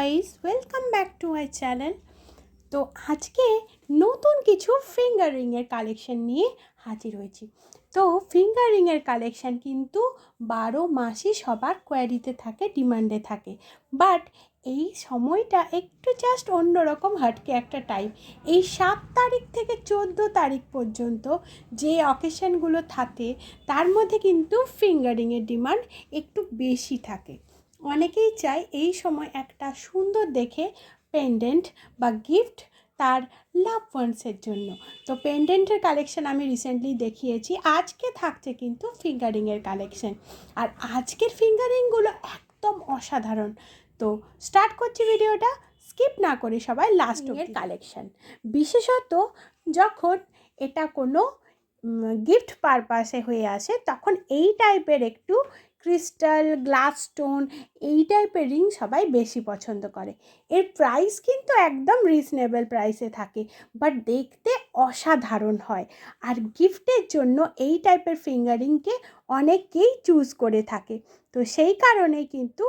Guys welcome back to my channel তো আজকে নতুন কিছু ফিঙ্গার রিংয়ের কালেকশন নিয়ে হাজির হয়েছি। তো ফিঙ্গার রিংয়ের কালেকশন কিন্তু বারো মাসই সবার কোয়ারিতে থাকে ডিমান্ডে থাকে। বাট এই সময়টা একটু জাস্ট অন্যরকম হাটকে একটা টাইম এই সাত তারিখ থেকে চোদ্দ তারিখ পর্যন্ত যে অকেশনগুলো থাকে, তার মধ্যে কিন্তু ফিঙ্গারিংয়ের ডিমান্ড একটু বেশি থাকে। অনেকেই চায় এই সময় একটা সুন্দর দেখে পেন্ডেন্ট বা গিফট তার লাভ ওয়ান্সের জন্য। তো পেন্ডেন্টের কালেকশন আমি রিসেন্টলি দেখিয়েছি। আজকে থাকছে কিন্তু ফিঙ্গারিংয়ের কালেকশন আর আজকের ফিঙ্গারিংগুলো একদম অসাধারণ। তো স্টার্ট করছি ভিডিওটা। স্কিপ না করে সবাই লাস্ট এর কালেকশন বিশেষত যখন এটা কোনো গিফট পারপাসে হয়ে আসে তখন এই টাইপের একটু ক্রিস্টাল গ্লাস স্টোন এই টাইপের রিং সবাই বেশি পছন্দ করে। এর প্রাইস কিন্তু একদম রিজনেবল প্রাইসে থাকে, বাট দেখতে অসাধারণ হয়। আর গিফটের জন্য এই টাইপের ফিঙ্গারিংকে অনেকেই চুজ করে থাকে। তো সেই কারণেই কিন্তু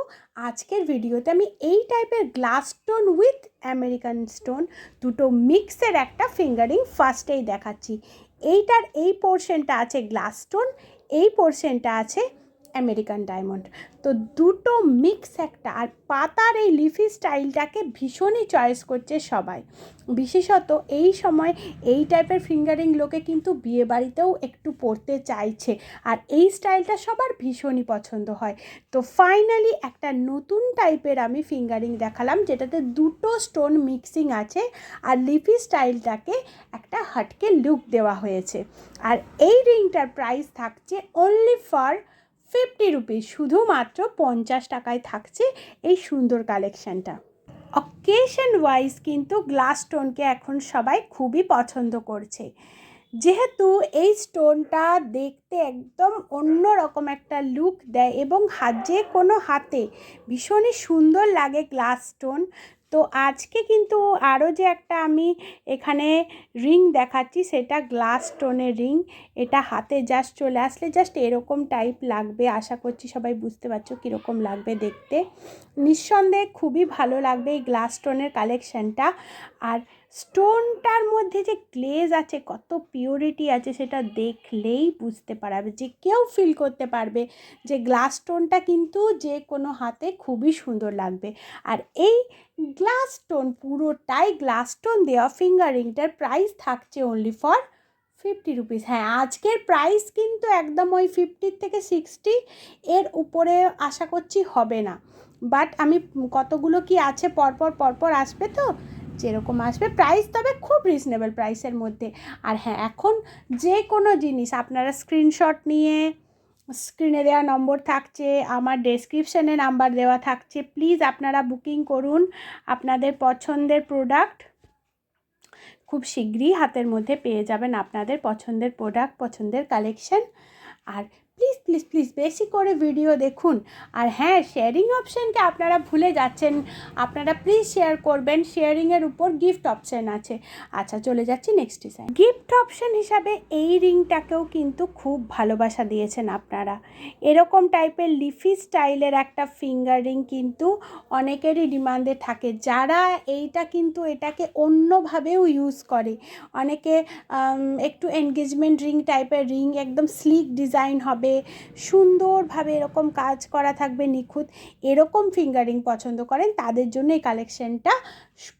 আজকের ভিডিওতে আমি এই টাইপের glass stone with American stone দুটো মিক্সের একটা ফিঙ্গারিং ফার্স্টেই দেখাচ্ছি। এইটার এই পোর্শনটা আছে গ্লাস স্টোন এই পোর্শনটা আছে আমেরিকান ডায়মন্ড তো দুটো মিক্স একটা, আর পাতার এই লিফি স্টাইলটাকে ভীষণই চয়েস করছে সবাই। বিশেষত এই সময় এই টাইপের ফিঙ্গারিং লোকে কিন্তু বিয়ে বাড়িতেও একটু পড়তে চাইছে, আর এই স্টাইলটা সবার ভীষণই পছন্দ হয়। তো ফাইনালি একটা নতুন টাইপের আমি ফিঙ্গারিং দেখালাম, যেটাতে দুটো স্টোন মিক্সিং আছে, আর লিফি স্টাইলটাকে একটা হাটকে লুক দেওয়া হয়েছে। আর এই রিংটার প্রাইস থাকছে অনলি ফর ফিফটি রুপিস। শুধুমাত্র পঞ্চাশ টাকায় থাকছে এই সুন্দর কালেকশানটা। অকেশন ওয়াইজ কিন্তু গ্লাস স্টোনকে এখন সবাই খুবই পছন্দ করছে। যেহেতু এই স্টোনটা দেখতে একদম অন্য রকম একটা লুক দেয় এবং হাত যে কোনো হাতে ভীষণই সুন্দর লাগে গ্লাস স্টোন তো আজকে কিন্তু আরও যে একটা আমি এখানে রিং দেখাচ্ছি, সেটা গ্লাস স্টোনের রিং। এটা হাতে জাস্ট চলে আসলে জাস্ট এরকম টাইপ লাগবে। আশা করছি সবাই বুঝতে পারছ কীরকম লাগবে দেখতে। নিঃসন্দেহে খুবই ভালো লাগবে এই গ্লাস স্টোনের কালেকশানটা। আর স্টোনটার মধ্যে যে গ্লেজ আছে, কত পিওরিটি আছে সেটা দেখলেই বুঝতে পারবে, যে কেউ ফিল করতে পারবে যে গ্লাস স্টোনটা কিন্তু যে কোনো হাতে খুবই সুন্দর লাগবে। আর এই গ্লাস স্টোন পুরোটাই গ্লাস স্টোন দেওয়া ফিঙ্গারিংটার প্রাইস থাকছে অনলি ফর ফিফটি রুপিস হ্যাঁ আজকের প্রাইস কিন্তু একদম ওই ফিফটির থেকে সিক্সটি এর উপরে আশা করছি হবে না। বাট আমি কতগুলো কি আছে পরপর পরপর আসবে তো? যেরকম আসবে। প্রাইস তবে খুব রিজনেবল প্রাইসের মধ্যে। আর হ্যাঁ এখন যে কোনো জিনিস, আপনারা স্ক্রিনশট নিয়ে স্ক্রিনে দেওয়া নম্বর থাকছে, আমার ডেসক্রিপশানে নাম্বার দেওয়া থাকছে। প্লিজ আপনারা বুকিং করুন আপনাদের পছন্দের প্রোডাক্ট খুব শীঘ্রই হাতের মধ্যে পেয়ে যাবেন আপনাদের পছন্দের প্রোডাক্ট পছন্দের কালেকশন আর প্লিজ প্লিজ প্লিজ বেশি করে ভিডিও দেখুন। আর হ্যাঁ শেয়ারিং অপশানকে আপনারা ভুলে যাচ্ছেন, আপনারা প্লিজ শেয়ার করবেন শেয়ারিংয়ের উপর গিফট অপশান আছে। আচ্ছা চলে যাচ্ছি নেক্সট ডিজাইন গিফট অপশান হিসাবে এই রিংটাকেও কিন্তু খুব ভালোবাসা দিয়েছেন আপনারা। এরকম টাইপের লিফি স্টাইলের একটা ফিঙ্গার রিং কিন্তু অনেকেরই ডিমান্ডে থাকে। যারা এইটা কিন্তু এটাকে অন্যভাবেও ইউজ করে। অনেকে একটু এনগেজমেন্ট রিং টাইপের রিং একদম স্লিক ডিজাইন হবে সুন্দরভাবে এরকম কাজ করা থাকবে, নিখুঁত এরকম ফিঙ্গারিং পছন্দ করেন, তাদের জন্য এই কালেকশনটা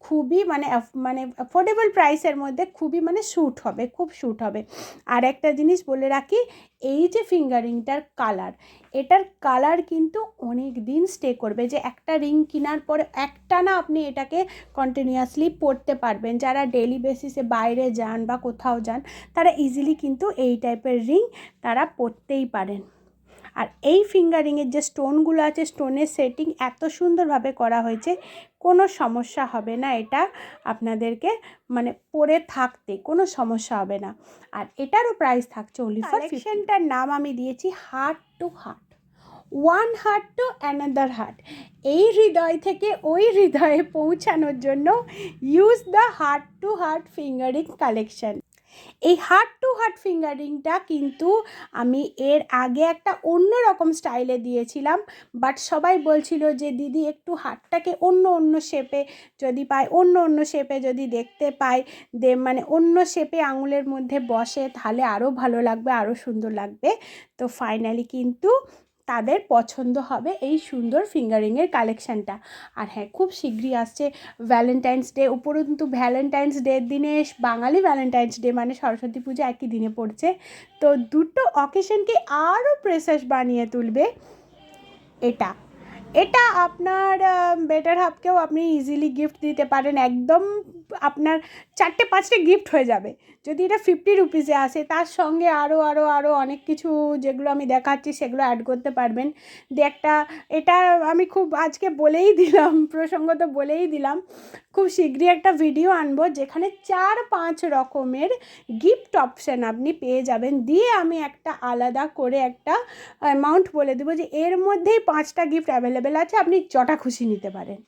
খুবই মানে মানে অ্যাফোর্ডেবল প্রাইসের মধ্যে খুবই মানে শ্যুট হবে, খুব শ্যুট হবে। আর একটা জিনিস বলে রাখি, এই যে ফিঙ্গারিংটার কালার এটার কালার কিন্তু অনেক দিন স্টে করবে যে একটা রিং কেনার পরে একটা না আপনি এটাকে কন্টিনিউয়াসলি পরতে পারবেন। যারা ডেলি বেসিসে বাইরে যান বা কোথাও যান, তারা ইজিলি কিন্তু এই টাইপের রিং তারা পরতেই পারেন। আর এই ফিঙ্গারিংয়ের যে স্টোনগুলো আছে স্টোনের সেটিং এত সুন্দরভাবে করা হয়েছে কোনো সমস্যা হবে না এটা আপনাদেরকে মানে পরে থাকতে কোনো সমস্যা হবে না। আর এটারও প্রাইস থাকছে ওনলি ফর নাম আমি দিয়েছি heart to heart one heart to another heart এই হৃদয় থেকে ওই হৃদয়ে পৌঁছানোর জন্য use the heart to heart finger ring collection এই হার্ট টু হার্ট ফিঙ্গারিংটা কিন্তু আমি এর আগে একটা অন্য রকম স্টাইলে দিয়েছিলাম বাট সবাই বলছিল যে, দিদি, একটু হার্টটাকে অন্য অন্য শেপে যদি পাই, অন্য অন্য শেপে যদি দেখতে পাই, দে মানে অন্য শেপে আঙুলের মধ্যে বসে, তাহলে আরও ভালো লাগবে আরও সুন্দর লাগবে। তো ফাইনালি কিন্তু তাদের পছন্দ হবে এই সুন্দর ফিঙ্গারিংয়ের কালেকশানটা আর হ্যাঁ খুব শীঘ্রই আসছে ভ্যালেন্টাইন্স ডে উপরন্তু ভ্যালেন্টাইন্স ডের দিনে বাঙালি ভ্যালেন্টাইন্স ডে মানে সরস্বতী পুজো একই দিনে পড়ছে। তো দুটো অকেশনকে আরও প্রেসাস বানিয়ে তুলবে এটা। এটা আপনার বেটার হাফকেও আপনি ইজিলি গিফট দিতে পারেন। একদম আপনার চারটে, পাঁচটে গিফট হয়ে যাবে। যদি এটা ফিফটি রুপিসে আসে, তার সঙ্গে আরও আরও আরও অনেক কিছু যেগুলো আমি দেখাচ্ছি, সেগুলো অ্যাড করতে পারবেন। দিয়ে একটা, এটা আমি খুব আজকে বলেই দিলাম, প্রসঙ্গত বলেই দিলাম। খুব শীঘ্রই একটা ভিডিও আনব, যেখানে চার, পাঁচ রকমের গিফট অপশান আপনি পেয়ে যাবেন। দিয়ে আমি একটা আলাদা করে একটা অ্যামাউন্ট বলে দেবো যে এর মধ্যেই পাঁচটা গিফট অ্যাভেলেবেল আছে, আপনি যটা খুশি নিতে পারেন।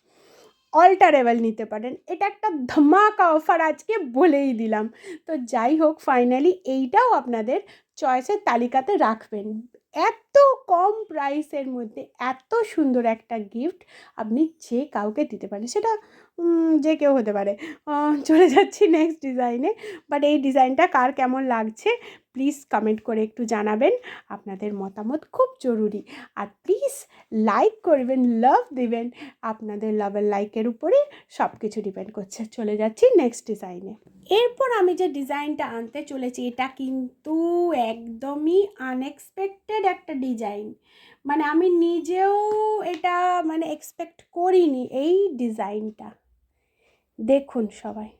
অল্টারেবল নিতে পারেন। এটা একটা ধমাকা অফার আজকে বলেই দিলাম। তো যাই হোক ফাইনালি এইটাও আপনাদের চয়েসের তালিকাতে রাখবেন। এত কম প্রাইসের মধ্যে এত সুন্দর একটা গিফট আপনি যে কাউকে দিতে পারেন, সেটা যে কেউ হতে পারে। চলে যাচ্ছি নেক্সট ডিজাইনে বাট এই ডিজাইনটা কার কেমন লাগছে প্লিজ কমেন্ট করে একটু জানাবেন। আপনাদের মতামত খুব জরুরি। আর প্লিজ লাইক করবেন লাভ দেবেন। আপনাদের লাভের লাইকের উপরে সব কিছু ডিপেন্ড করছে। চলে যাচ্ছি নেক্সট ডিজাইনে এরপর আমি যে ডিজাইনটা আনতে চলেছি, এটা কিন্তু একদমই আনএক্সপেক্টেড একটা ডিজাইন মানে আমি নিজেও এটা মানে এক্সপেক্ট করিনি এই ডিজাইনটা দেখুন সবাই,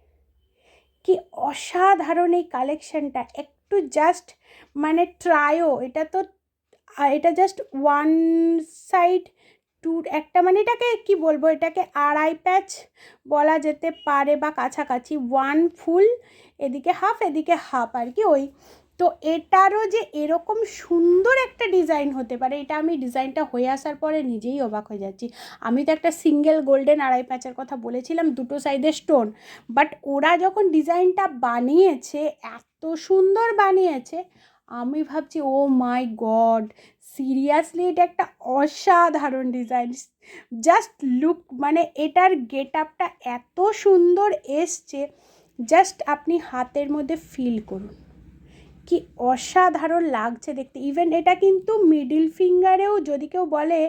কি অসাধারণ এই কালেকশানটা একটু জাস্ট মানে ট্রায়ও এটা তো, এটা জাস্ট ওয়ান সাইড টু একটা মানে এটাকে কি বলব, এটাকে আড়াই প্যাচ বলা যেতে পারে বা কাছাকাছি ওয়ান ফুল এদিকে হাফ এদিকে হাফ আর কি ওই তো এটারও যে এরকম সুন্দর একটা ডিজাইন হতে পারে, এটা আমি ডিজাইনটা হয়ে আসার পরে নিজেই অবাক হয়ে যাচ্ছি। আমি তো একটা সিঙ্গেল গোল্ডেন আড়াই প্যাচের কথা বলেছিলাম, দুটো সাইডে স্টোন, বাট ওরা যখন ডিজাইনটা বানিয়েছে, এত সুন্দর বানিয়েছে, আমি ভাবছি, ও মাই গড, সিরিয়াসলি এটা একটা অসাধারণ ডিজাইন। জাস্ট লুক মানে এটার গেট আপটা এত সুন্দর এসছে, জাস্ট আপনি হাতের মধ্যে ফিল করুন। কি অসাধারণ লাগছে দেখতে। ইভেন এটা কিন্তু মিডিল ফিঙ্গারেও যদি কেউ বলে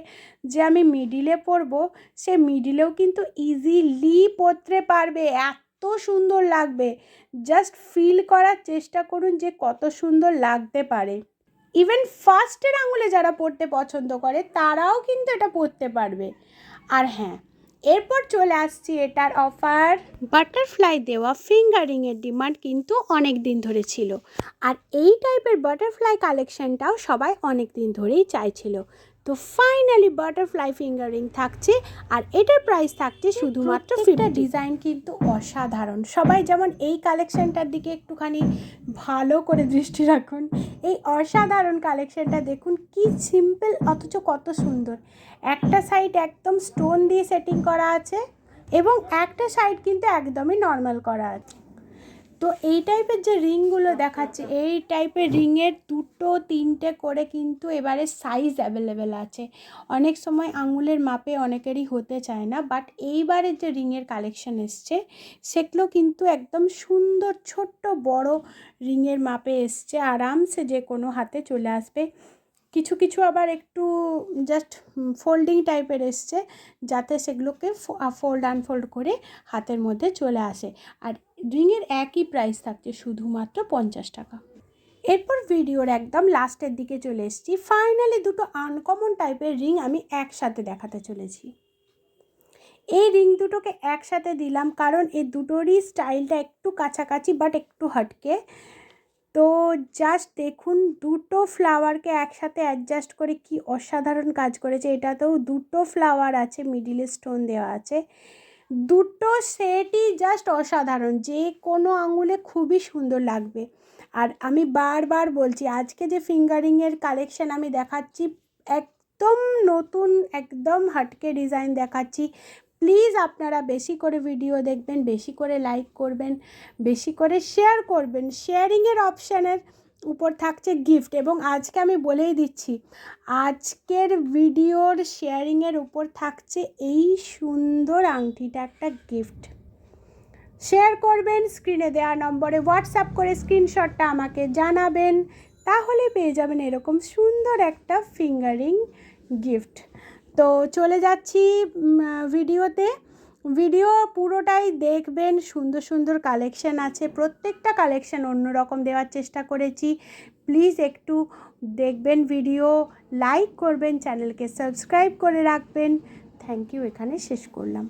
যে আমি মিডিলে পরবো সে মিডিলেও কিন্তু ইজিলি পরতে পারবে। এত সুন্দর লাগবে। জাস্ট ফিল করার চেষ্টা করুন যে কত সুন্দর লাগতে পারে। ইভেন ফার্স্টের আঙুলে যারা পড়তে পছন্দ করে, তারাও কিন্তু এটা পরতে পারবে। আর হ্যাঁ এরপর চলে আসছি এটার অফার বাটারফ্লাই দেওয়া ফিঙ্গারিংয়ের ডিমান্ড কিন্তু অনেক দিন ধরে ছিল। আর এই টাইপের বাটারফ্লাই কালেকশনটাও সবাই অনেক দিন ধরেই চাইছিল। তো ফাইনালি বাটারফ্লাই ফিঙ্গারিং থাকছে আর এটার প্রাইস থাকছে শুধুমাত্র ফিটা ডিজাইন কিন্তু অসাধারণ। সবাই যেমন এই কালেকশনটার দিকে একটুখানি ভালো করে দৃষ্টি রাখুন এই অসাধারণ কালেকশনটা দেখুন কি সিম্পল অথচ কত সুন্দর। একটা সাইড একদম স্টোন দিয়ে সেটিং করা আছে এবং একটা সাইড কিন্তু একদমই নর্মাল করা আছে। তো এই টাইপের যে রিংগুলো দেখাচ্ছে, এই টাইপের রিংয়ের দুটো তিনটে করে কিন্তু এবারে সাইজ অ্যাভেলেবেল আছে। অনেক সময় আঙুলের মাপে অনেকেরই হতে চায় না বাট এইবারের যে রিংয়ের কালেকশন এসছে, সেগুলো কিন্তু একদম সুন্দর ছোট্ট বড় রিংয়ের মাপে এসছে। আরামসে যে কোনো হাতে চলে আসবে। কিছু কিছু আবার একটু জাস্ট ফোল্ডিং টাইপের এসছে, যাতে সেগুলোকে ফোল্ড আনফোল্ড করে হাতের মধ্যে চলে আসে। আর রিংয়ের একই প্রাইস থাকছে শুধুমাত্র পঞ্চাশ টাকা। এরপর ভিডিওর একদম লাস্টের দিকে চলে এসেছি। ফাইনালি দুটো আনকমন টাইপের রিং আমি একসাথে দেখাতে চলেছি। এই রিং দুটোকে একসাথে দিলাম কারণ এই দুটোরই স্টাইলটা একটু কাছাকাছি বাট একটু হটকে। তো জাস্ট দেখুন, দুটো ফ্লাওয়ারকে একসাথে অ্যাডজাস্ট করে কি অসাধারণ কাজ করেছে। এটাতেও দুটো ফ্লাওয়ার আছে মিডিলে স্টোন দেওয়া আছে। দুটো সেটই জাস্ট অসাধারণ, যে কোনো আঙুলে খুবই সুন্দর লাগবে। আর আমি বারবার বলছি, আজকে যে ফিঙ্গারিংয়ের কালেকশান আমি দেখাচ্ছি, একদম নতুন, একদম হাটকে ডিজাইন দেখাচ্ছি। প্লিজ আপনারা বেশি করে ভিডিও দেখবেন, বেশি করে লাইক করবেন, বেশি করে শেয়ার করবেন। শেয়ারিংয়ের অপশানের উপর থাকছে গিফট এবং আজকে আমি বলেই দিচ্ছি, আজকের ভিডিওর শেয়ারিংয়ের উপর থাকছে এই সুন্দর আংটিটা একটা গিফট শেয়ার করবেন স্ক্রিনে দেওয়া নম্বরে হোয়াটসঅ্যাপ করে স্ক্রিনশটটা আমাকে জানাবেন, তাহলে পেয়ে যাবেন এরকম সুন্দর একটা ফিঙ্গারিং গিফট তো চলে যাচ্ছি ভিডিওতে ভিডিও পুরোটাই দেখবেন, সুন্দর সুন্দর কালেকশান আছে, প্রত্যেকটা কালেকশন অন্যরকম দেওয়ার চেষ্টা করেছি। প্লিজ একটু দেখবেন ভিডিও লাইক করবেন চ্যানেলকে সাবস্ক্রাইব করে রাখবেন। থ্যাংক ইউ এখানে শেষ করলাম।